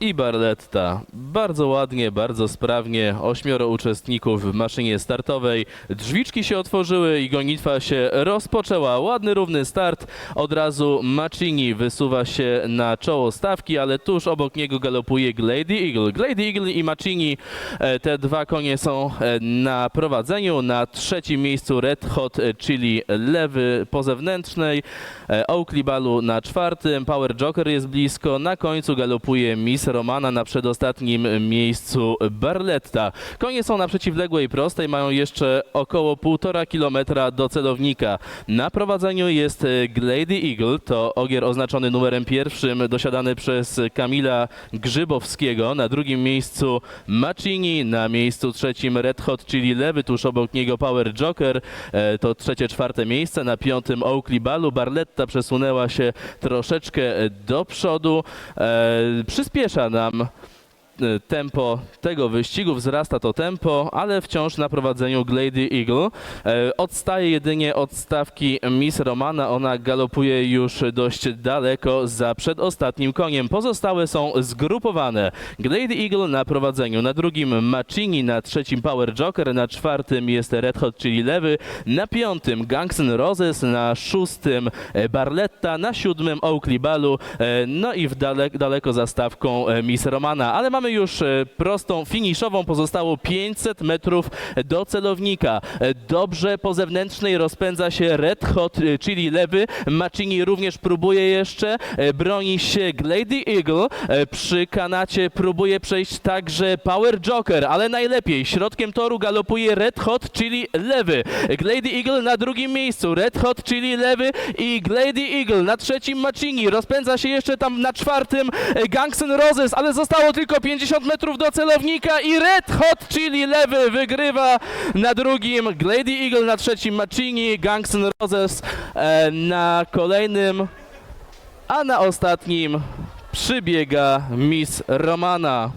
i Barletta. Bardzo ładnie, bardzo sprawnie. Ośmioro uczestników w maszynie startowej. Drzwiczki się otworzyły i gonitwa się rozpoczęła. Ładny, równy start. Od razu Macini wysuwa się na czoło stawki, ale tuż obok niego galopuje Glady Eagle. Glady Eagle i Macini, e, te dwa konie są e, na prowadzeniu. Na trzecim miejscu Red Hot Chili lewy po zewnętrznej. E, Oakley Balu na czwartym, Power Joker jest blisko, na końcu galopuje Miss Romana na przedostatnim miejscu Barletta. Konie są na przeciwległej prostej, mają jeszcze około półtora kilometra do celownika. Na prowadzeniu jest Glady Eagle, to ogier oznaczony numerem pierwszym, dosiadany przez Kamila Grzybowskiego. Na drugim miejscu Macini, na miejscu trzecim Red Hot, czyli lewy, tuż obok niego Power Joker, e, to trzecie, czwarte miejsce. Na piątym Oakley Balu, Barletta przesunęła się troszeczkę do przodu. E, przyspiesza nam e, tempo tego wyścigu, wzrasta to tempo, ale wciąż na prowadzeniu Glady Eagle. E, Odstaje jedynie od stawki Miss Romana, ona galopuje już dość daleko za przedostatnim koniem. Pozostałe są zgrupowane. Glady Eagle na prowadzeniu, na drugim Macini, na trzecim Power Joker, na czwartym jest Red Hot, czyli lewy, na piątym Guns N' Roses, na szóstym e, Barletta, na siódmym Oakley Balu, e, no i w dalek, daleko za stawką e, Miss Romana. Ale mamy już e, prostą finiszową, pozostało 500 metrów do celownika. E, Dobrze po zewnętrznej rozpędza się Red Hot, e, czyli lewy. Macini również próbuje jeszcze, broni się Glady Eagle. Przy kanacie próbuje przejść także Power Joker, ale najlepiej środkiem toru galopuje Red Hot, czyli lewy. Glady Eagle na drugim miejscu, Red Hot, czyli lewy i Glady Eagle na trzecim Macini. Rozpędza się jeszcze tam na czwartym e, Guns N' Roses, ale zostało tylko 50 metrów do celownika i Red Hot, czyli lewy wygrywa na drugim, Glady Eagle na trzecim Macini, Guns N' Roses e, na kolejnym, a na ostatnim przybiega Miss Romana.